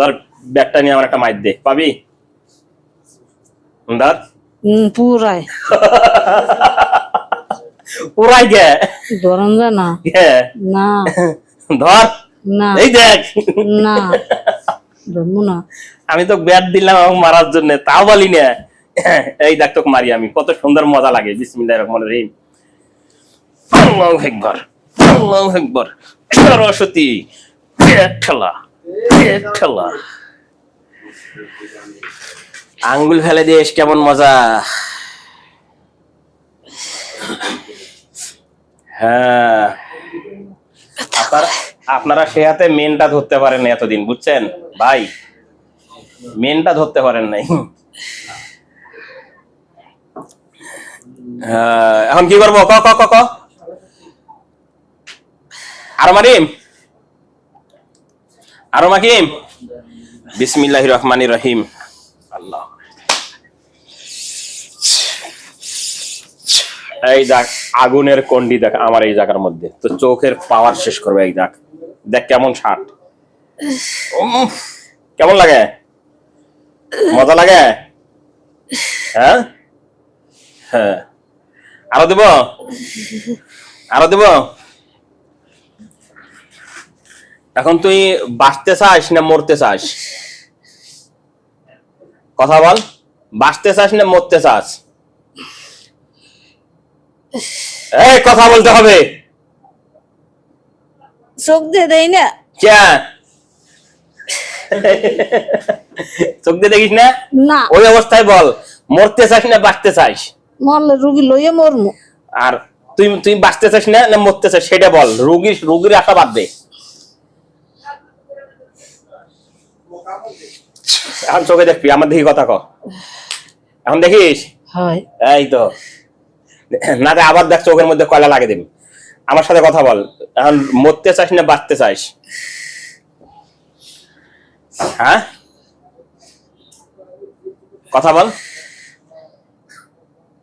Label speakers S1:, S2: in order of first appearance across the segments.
S1: ধর ব্যাগটা নিয়ে আমার একটা মাইর দে। পাবি?
S2: পুরাই।
S1: পুরাই গে
S2: ধরন যা না।
S1: ধর।
S2: না।
S1: এই দেখ।
S2: না। ধরবো না।
S1: আমি তো ব্যাট দিলাম আমাকে মারার জন্য তাও বলি না এই দেখ তোকে মারি আমি। কত সুন্দর মজা লাগে। বিসমিল্লাহ রহমান রহিম। আল্লাহু আকবার। আল্লাহু আকবার। সরস্বতী খেলা। আঙ্গুল ফেলে দিস কেমন মজা। হ্যাঁ। আপনারা আপনারা সে হাতে মেনটা ধরতে পারেন এতদিন বুঝছেন? ভাই মেনটা ধরতে পারেন নাই। হ্যাঁ, এখন কি করব? ক ক ক ক। আরও মারিম আরও মাকিম বিসমিল্লাহ রহমানি রহিম। আল্লাহ। এই দেখ, আগুনের কন্ডি দেখ, আমার এই জায়গার মধ্যে। তো চোখের পাওয়ার শেষ করবে এই দেখ। দেখ কেমন শার্ট। কেমন লাগে? মজা লাগে? হ্যাঁ? হ্যাঁ। আরও দেব? আরও দেব? এখন তুই বাঁচতে চাস না মরতে চাস? কথা বল। বাঁচতে চাস না মরতে চাস? এই কথা বলতে হবে।
S2: চোখ দিয়ে দেই না।
S1: ক্যা চোখ দিয়ে দেখিস না?
S2: না।
S1: ওই অবস্থায় বল মরতে চাস না বাঁচতে চাস?
S2: মরলে রুগী লইয়া মরমু।
S1: আর তুই তুই বাঁচতে চাস না না মরতে চাস সেটা বল। রোগীর রুগীর আশা বাদ দে। এখন চোখে দেখবি আমার দেখি কথা ক। এখন দেখিস? এই তো। না আবার দেখ চোখের মধ্যে কয়লা লাগে দিবি। আমার সাথে কথা বল এখন মরতে চাস না বাঁচতে চাস? হ্যাঁ? কথা বল।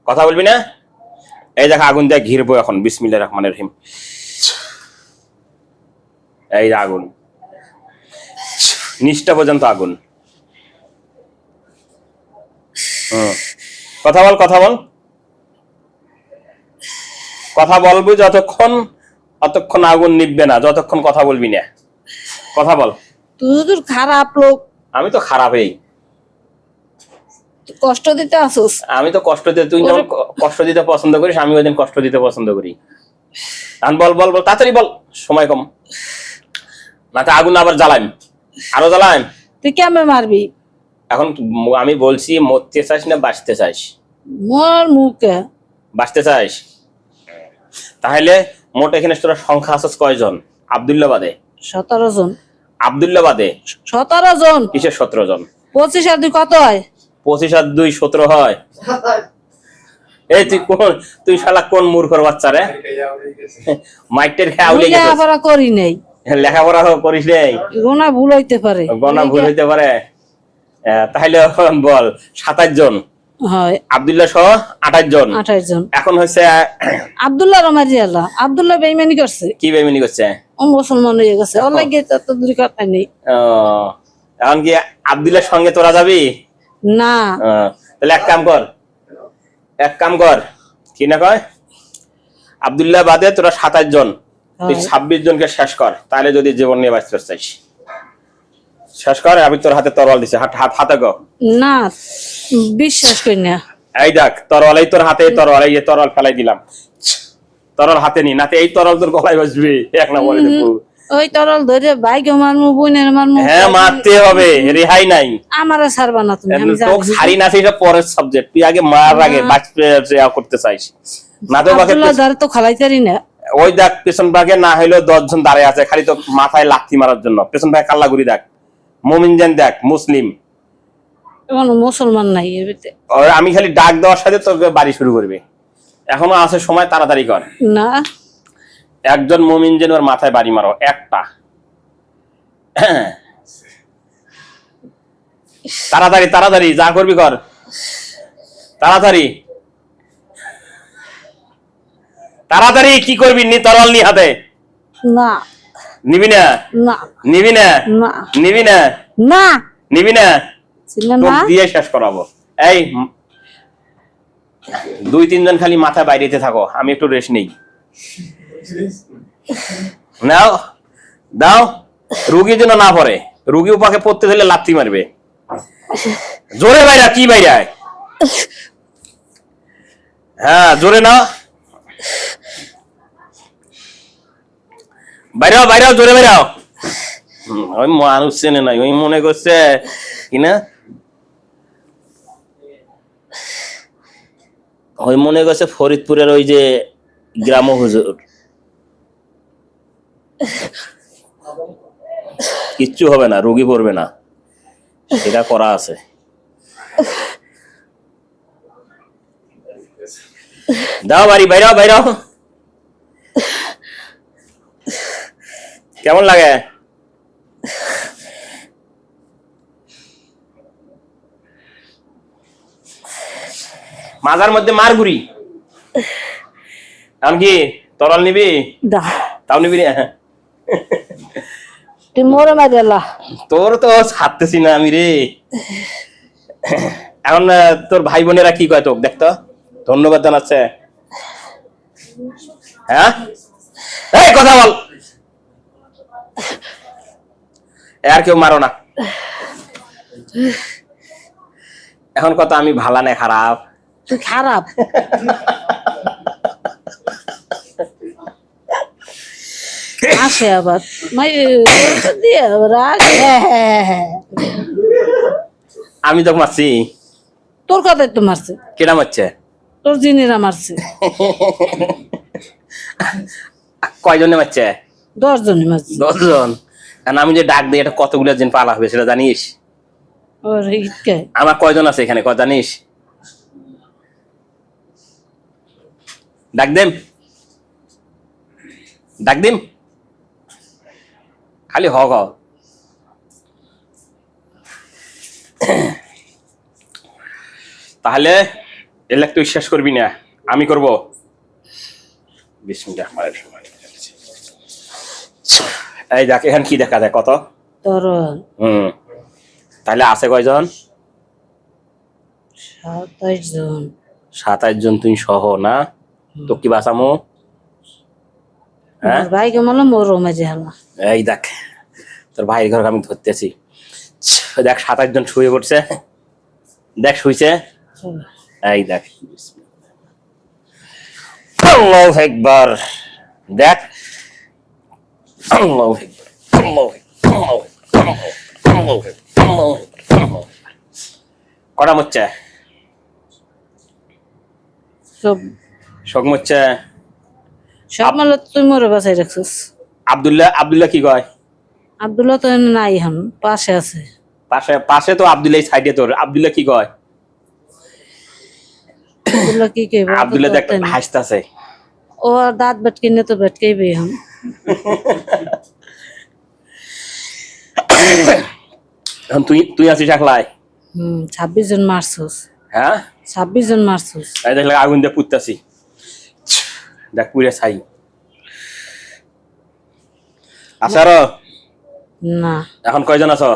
S1: কথা বলবি না? এই দেখ আগুন দিয়ে ঘিরবো এখন বিসমিল্লাহ রহমানের রহিম। এই আগুন। নিষ্ঠা পর্যন্ত আগুন হুম কথা বল কথা বল। কথা বলবি যতক্ষণ অতক্ষণ আগুন নিববে না যতক্ষণ কথা বলবি না। কথা বল।
S2: তুই তো খারাপ লোক।
S1: আমি তো খারাপই।
S2: কষ্ট দিতে আসুস।
S1: আমি তো কষ্ট দিতে তুই কষ্ট দিতে পছন্দ করিস আমি ওই দিন কষ্ট দিতে পছন্দ করি। আন বল বল বল তাড়াতাড়ি বল সময় কম। না তো আগুন আবার জ্বালাইম। আরও জ্বালাইম।
S2: তুই কেমন মারবি?
S1: এখন আমি বলছি মরতে চাস না বাঁচতে চাস?
S2: মোর মুখে।
S1: বাঁচতে চাস? তাহলে মোট এখানে তোরা সংখ্যা আছিস কয়জন? আবদুল্লা বাদে।
S2: সতেরো জন।
S1: আবদুল্লা বাদে?
S2: সতেরো জন।
S1: কিসের সতেরো জন?
S2: পঁচিশ আর দুই কত হয়?
S1: পঁচিশ আর দুই সতেরো হয়। এই তুই কোন তুই শালা কোন মূর্খর বাচ্চা রে? মাইকটের খেয়ে আউলে গেছিস।
S2: লেখাপড়া করি নাই।
S1: লেখাপড়া করিস রে
S2: গোনা ভুল হইতে পারে।
S1: গণা ভুল হইতে পারে। তাহলে বল সাতাশ জন। আবদুল্লাহ সহ আঠাশ জন।
S2: আঠাশ জন।
S1: এখন হচ্ছে আহ,
S2: আবদুল্লাহ রমাজি আল্লাহ আবদুল্লাহ বেইমানি করছে।
S1: কি বেমিনি করছে?
S2: ও মুসলমান হয়ে গেছে। ওর লাগে তো দূর কথা নেই।
S1: এখন কি সঙ্গে তোরা যাবি?
S2: না।
S1: তাহলে এক কাম কর এক কাম কর। কি না কয়? আবদুল্লাহ বাদে তোরা সাতাশ জন। তুই ছাব্বিশ জনকে শেষ কর তাহলে যদি জীবন নিয়ে বাঁচতে চাইস শেষ করে আমি তোর হাতে তরোয়াল দিছে। হাত হাত হাতে গো।
S2: না বিশ্বাস করি না।
S1: এই দেখ তরোয়াল এই তোর হাতে তরোয়াল এই তরোয়াল ফেলাই দিলাম। তরল হাতে নি নাতে এই তরল তোর গলায় বসবে। এক নম্বরে দেখব।
S2: ওই তরল ধরে বাইকে মারমু বোনের মারমু।
S1: হ্যাঁ মারতে হবে রেহাই নাই।
S2: আমার ছাড়বা না তুমি আমি
S1: তোকে
S2: জানি।
S1: ছাড়ি না সেটা পরের সাবজেক্ট তুই আগে মার আগে বাঁচতে ইয়া করতে চাইস। না তো বাকি
S2: তো খালাইতারি না।
S1: ওই দেখ পেছন ভাগে না হইলেও দশজন দাঁড়িয়ে আছে খালি তো মাথায় লাথি মারার জন্য। পেছন ভাগে কাল্লাগুড়ি দেখ। মোমিনজান দেখ মুসলিম।
S2: এখন মুসলমান নাই এর ভিতরে।
S1: ওর আমি খালি ডাক দেওয়ার সাথে তোকে বাড়ি শুরু করবে। এখনও আছে সময় তাড়াতাড়ি কর।
S2: না।
S1: একজন মুমিন যেন ওর মাথায় বাড়ি মারো একটা। তাড়াতাড়ি তাড়াতাড়ি যা করবি কর। তাড়াতাড়ি। তাড়াতাড়ি কি করবি নি তরল নি হাতে?
S2: না।
S1: নিবি না। নিবি না। নিবি না।
S2: না
S1: নিবি না। দিয়ে শেষ করাবো। এই দুই তিনজন খালি মাথা বাইরেতে থাকো আমি একটু রেস্ট নেই। নাও দাও। রুগী যেন না পড়ে। রুগী উপাকে পড়তে দিলে লাত্তি মারবে। জোরে বাইরা কি বাইরা? হ্যাঁ জোরে না বাইরাও বাইরাও, জোরে বাইরাও। ওই মানুষ চেনে নাই ওই মনে করছে, কি না? ওই মনে করছে ফরিদপুরের ওই যে গ্রাম হুজুর। কিচ্ছু হবে না, রোগী পড়বে না। সেটা করা আছে। দাও বাড়ি, বাইরাও বাইরাও। কেমন লাগে? মাজার মধ্যে মার ঘুরি এমনকি তরল নিবি? তাও নিবি না?
S2: তুই মোরে মারিয়ালা
S1: তোর তো ছাড়তেছি না আমি রে। এখন তোর ভাই বোনেরা কি কয় তোকে? দেখতো ধন্যবাদ জানাচ্ছে। হ্যাঁ? এই কথা বল। আর কেউ মারো না। এখন কত আমি ভালা না খারাপ?
S2: তুই খারাপ। আসে আবার।
S1: আমি তোকে মারছি।
S2: তোর কথাই তো মারছে।
S1: কিরাম মারছে?
S2: তোর জিনিরা মারছে।
S1: কয়জনে মারছে?
S2: দশ জনই মারছে।
S1: দশজন? কারণ আমি যে ডাক দিই এটা কতগুলো দিন পালা হবে সেটা জানিস? আমার কয়জন আছে এখানে কয় জানিস? ডাক দেম। ডাক দিম। খালি হক। তাহলে এলাক তুই বিশ্বাস করবি না আমি করব। বিসমিল্লাহ রহমানির রহিম। এই দেখ এখানে কি দেখা যায়? কত?
S2: তোর
S1: হুম। তাহলে আছে কয়জন?
S2: সাতাইশ জন।
S1: সাতাইশ জন তুই সহ না? তো কি বাঁচামো হ্যাঁ?
S2: আমার ভাইকে মারলো মোর মাঝে হালা
S1: এই দেখ তোর ভাইয়ের ঘর আমি ধরতেছি। দেখ সাতাশ জন শুয়ে পড়ছে। দেখ শুইছে? এই দেখ। আল্লাহু আকবার। দেখ আল্লাহু আল্লাহু আল্লাহু আল্লাহু আল্লাহু আল্লাহু। কটা মরছে
S2: সব
S1: শোক মরছে
S2: সব মারলো তুই মোরে বাঁচাই রাখছিস।
S1: আব্দুল্লাহ আব্দুল্লাহ কি কয়?
S2: আব্দুল্লাহ তো নাই এখন পাশে আছে।
S1: পাশে পাশে তো আব্দুল্লাহ সাইডে তোর। আব্দুল্লাহ কি কয়?
S2: আব্দুল্লাহ কি কইব?
S1: আব্দুল্লাহ দেখ হাসতেছে।
S2: ও দাঁত বেটকে তো এখন
S1: এখন। তুই তুই আছিস একলাই?
S2: হম ছাব্বিশ জন মারছস
S1: হ্যাঁ?
S2: ছাব্বিশ জন মারছস
S1: এই দেখলে আগুন দিয়ে পুততাছি। দেখ পুরে ছাই। আসার
S2: না।
S1: এখন কয়জন আছো?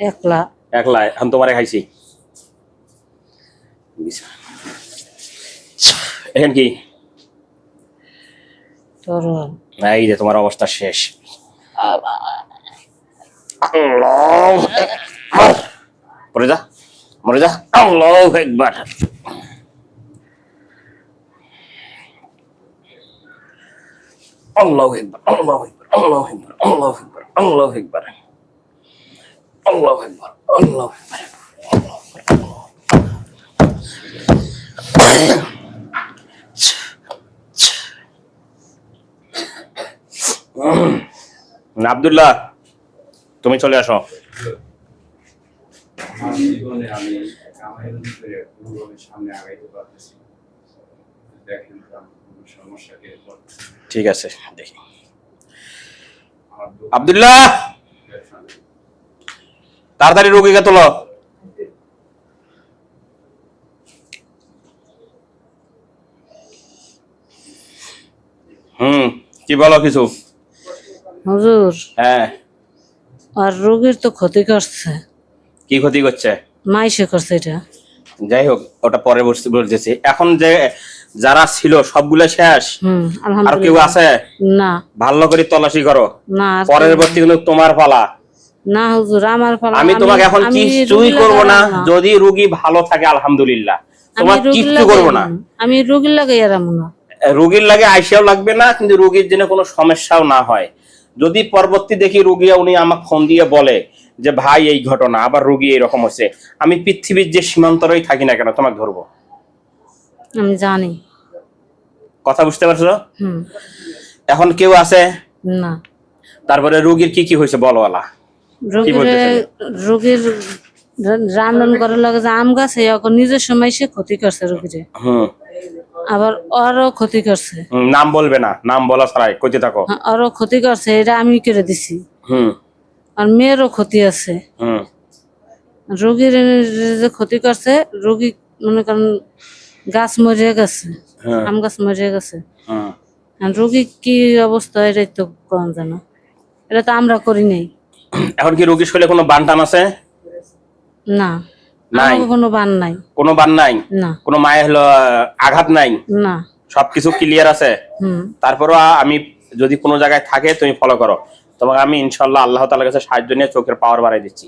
S2: একলা।
S1: একলা এখন তোমারে খাইছি। এখন কি? এই যে তোমার অবস্থা শেষ। মরে যা মরে যা আল্লাহ একবার আল্লাহ একবার আল্লাহ একবার আল্লাহ একবার আল্লাহ একবার আল্লাহ একবার আল্লাহ একবার আল্লাহ একবার মানে আবদুল্লাহ তুমি চলে আসো। ঠিক আছে দেখি। আবদুল্লাহ! তাড়াতাড়ি রোগীকে তোল। হম কি বলো কিছু?
S2: হুজুর।
S1: হ্যাঁ।
S2: আর রোগীর তো ক্ষতি করছে।
S1: কি ক্ষতি করছে?
S2: মাইসে করছে এটা।
S1: যাই হোক ওটা পরে বলতেছি। এখন যে যারা ছিল সবগুলো শেষ? আর কেউ আছে?
S2: না।
S1: ভালো করে তল্লাশি করো।
S2: না
S1: কিন্তু তোমার পালা।
S2: না হুজুর আমার ফল
S1: আমি তোমাকে এখন কিছুই করব না। যদি রুগী ভালো থাকে আলহামদুলিল্লাহ। তোমার কিচ্ছু করব না।
S2: আমি রোগীর লাগে এরাম না।
S1: রুগীর লাগে আইসাও লাগবে না কিন্তু রুগীর জন্য কোনো সমস্যাও না হয়। যদি পরবর্তী দেখি রুগী উনি আমাকে ফোন দিয়ে বলে যে ভাই এই ঘটনা আবার রুগী এরকম হচ্ছে আমি পৃথিবীর যে সীমান্তরেই থাকি না কেন তোমাকে ধরবো?
S2: আমি জানি।
S1: কথা বুঝতে পারছ? এখন কেউ আছে?
S2: না।
S1: তারপরে রুগীর কি কি হয়েছে বলওয়ালা
S2: রোগীর
S1: বলতেছেন?
S2: রোগীর রান্ধন করার লাগে যে আম গাছে এখন নিজের সময় সে ক্ষতি করছে রোগীরে।
S1: হুম।
S2: আবার ওরও ক্ষতি করছে।
S1: নাম বলবে না নাম বলা ছাড়াই কইতে থাকো।
S2: হ্যাঁ, ওরও ক্ষতি করছে এটা আমি করে দিছি।
S1: হুম।
S2: আর মেয়েরও ক্ষতি আছে।
S1: হুম।
S2: রোগীর যে ক্ষতি করছে রোগী মনে করেন গাছ মরে গেছে
S1: হ্যাঁ।
S2: আম গাছ মরে গেছে। আর রোগী কি অবস্থা এটাই তো কম জানো। এটা তো আমরা করি নাই।
S1: এখন কি রুগীর শরীরে কোনো বান টান আছে?
S2: না।
S1: নাই।
S2: আমাকে কোনো বান নাই।
S1: কোনো বান নাই?
S2: না।
S1: কোনো মায়ের হলো আঘাত নাই?
S2: না।
S1: সবকিছু ক্লিয়ার আছে? তারপরও আমি যদি কোনো জায়গায় থাকে তুমি ফলো করো। তোমাকে আমি ইনশাল্লাহ আল্লাহ কাছে সাহায্য নিয়ে চোখের পাওয়ার বাড়াই দিচ্ছি।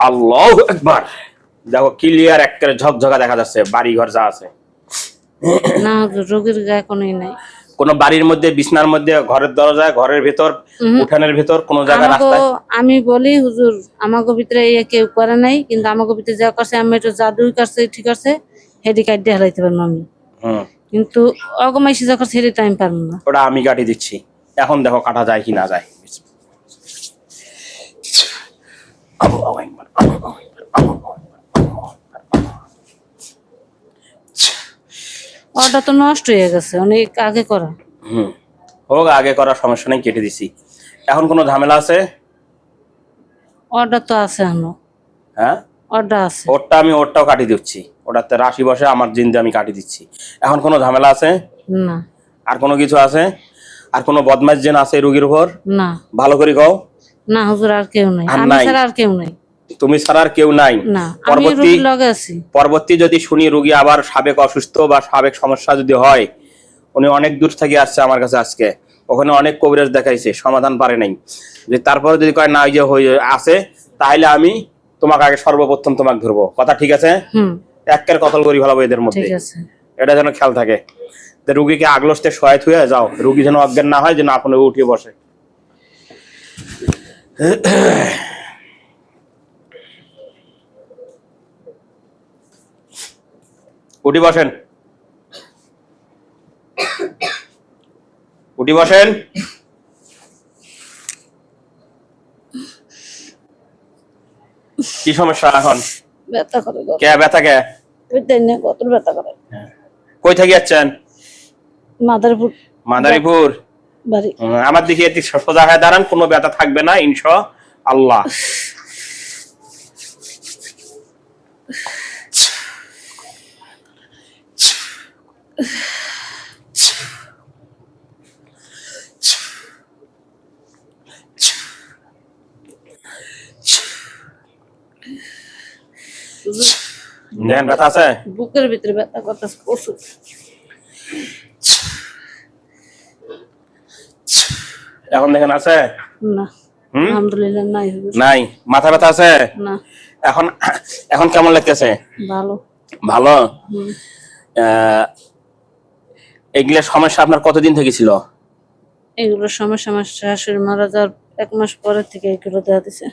S1: আল্লাহ একবার দেখো ক্লিয়ার ঝকঝকা দেখা যাচ্ছে বাড়ি ঘর যা আছে।
S2: না রোগীর গায়ে কোনোই নাই।
S1: কোনো বাড়ির মধ্যে বিছনার মধ্যে ঘরের দরজায় ঘরের ভেতর উঠানের ভেতর কোনো জায়গায়
S2: আমাকে
S1: রাস্তায়?
S2: আমি বলি হুজুর আমাকে ভিতরে ইয়ে কেউ করে নাই কিন্তু আমাকে ভিতরে যা করছে আমি একটু জাদুই করছে ঠিক আছে হেডি কাট দিয়ে হারাইতে পারব আমি। কিন্তু অগমাইশি যা করছে হেডি টাইম পারব না।
S1: ওটা আমি কাটি দিচ্ছি। এখন দেখো কাটা যায় কি না যায়। আল্লাহু আকবার, আল্লাহু আকবার, আল্লাহু আকবার, আল্লাহু আকবার।
S2: ওটা তো নষ্ট হয়ে গেছে অনেক আগে করা।
S1: হুম। হোক আগে করার সমস্যা নেই কেটে দিছি। এখন কোনো ঝামেলা আছে?
S2: অর্ডার তো আছে এখনও।
S1: হ্যাঁ?
S2: অর্ডার আছে।
S1: ওরটা আমি ওরটাও কাটি দিচ্ছি। ওটাতে রাশি বসে আমার জিন্দে আমি কাটি দিচ্ছি। এখন কোনো ঝামেলা আছে?
S2: না।
S1: আর কোনো কিছু আছে? আর কোনো বদমাস জেন আছে রুগীর উপর?
S2: না।
S1: ভালো করে কও।
S2: না হুজুর আর কেউ নাই। আমি ছাড়া আর কেউ নাই।
S1: তুমি ছাড়া আর কেউ নাই। পরবর্তী পরবর্তী যদি শুনি রুগী আবার সাবেক অসুস্থ বা সাবেক সমস্যা যদি হয় উনি অনেক দূর থেকে আসছে আমার কাছে আজকে। ওখানে অনেক কবিরাজ দেখাইছে সমাধান পারে নাই। যে তারপরে যদি কয় না যে হয়ে আছে তাহলে আমি তোমাকে আগে সর্বপ্রথম তোমাকে ধরবো। কথা ঠিক আছে? একের কতল করি ভালো এদের মধ্যে। এটা যেন খেয়াল থাকে। তো রুগীকে আগলস্তে শোয়াই থুয়ে যাও। রুগী যেন অজ্ঞান না হয় যেন আপনি উঠিয়ে বসে। উঠি বসেন। উঠি বসেন। কি সমস্যা এখন?
S2: ব্যথা করে
S1: কে ব্যথা কে?
S2: কত ব্যথা করে।
S1: কই থেকে যাচ্ছেন?
S2: মাদারপুর।
S1: মাদারীপুর? আমার দিকে সোজা হয়ে দাঁড়ান কোনো ব্যথা থাকবে না ইনশা আল্লাহ ব্যথা আছে?
S2: বুকের ভিতরে ব্যথা করতেছে প্রচুর।
S1: এখন দেখেন আছে?
S2: না
S1: হুম?
S2: আলহামদুলিল্লাহ নাই
S1: নাই? মাথা ব্যথা আছে?
S2: না।
S1: এখন এখন কেমন লাগতেছে?
S2: ভালো।
S1: ভালো? আহ, এগুলা সমস্যা আপনার কতদিন থেকে ছিল?
S2: এগুলো সমস্যা আমার শাশুড়ি মারা যাওয়ার এক মাস পরের থেকে এগুলো দেখা দিছে।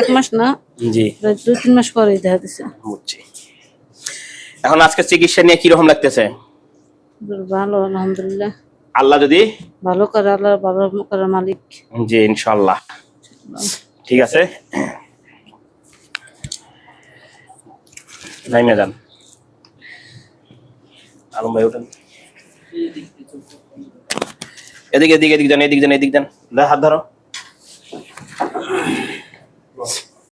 S2: এক মাস না?
S1: জি।
S2: দুই তিন মাস পরেই দেখা দিছে।
S1: বুঝছি। এখন আজকে চিকিৎসা নিয়ে কীরকম লাগতেছে?
S2: ভালো আলহামদুলিল্লাহ।
S1: আল্লাহ যদি?
S2: ভালো করে আল্লাহ ভালো করার মালিক।
S1: জি ইনশাল্লাহ ঠিক আছে। নাইমে যান। আলম ভাই ওঠেন এদিকে এদিকে এদিকে যান এদিকে যান এদিকে যান। হাত ধরো।